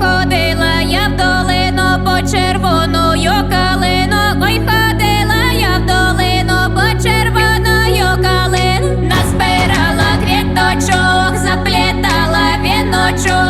Ходила я в долину по червону control.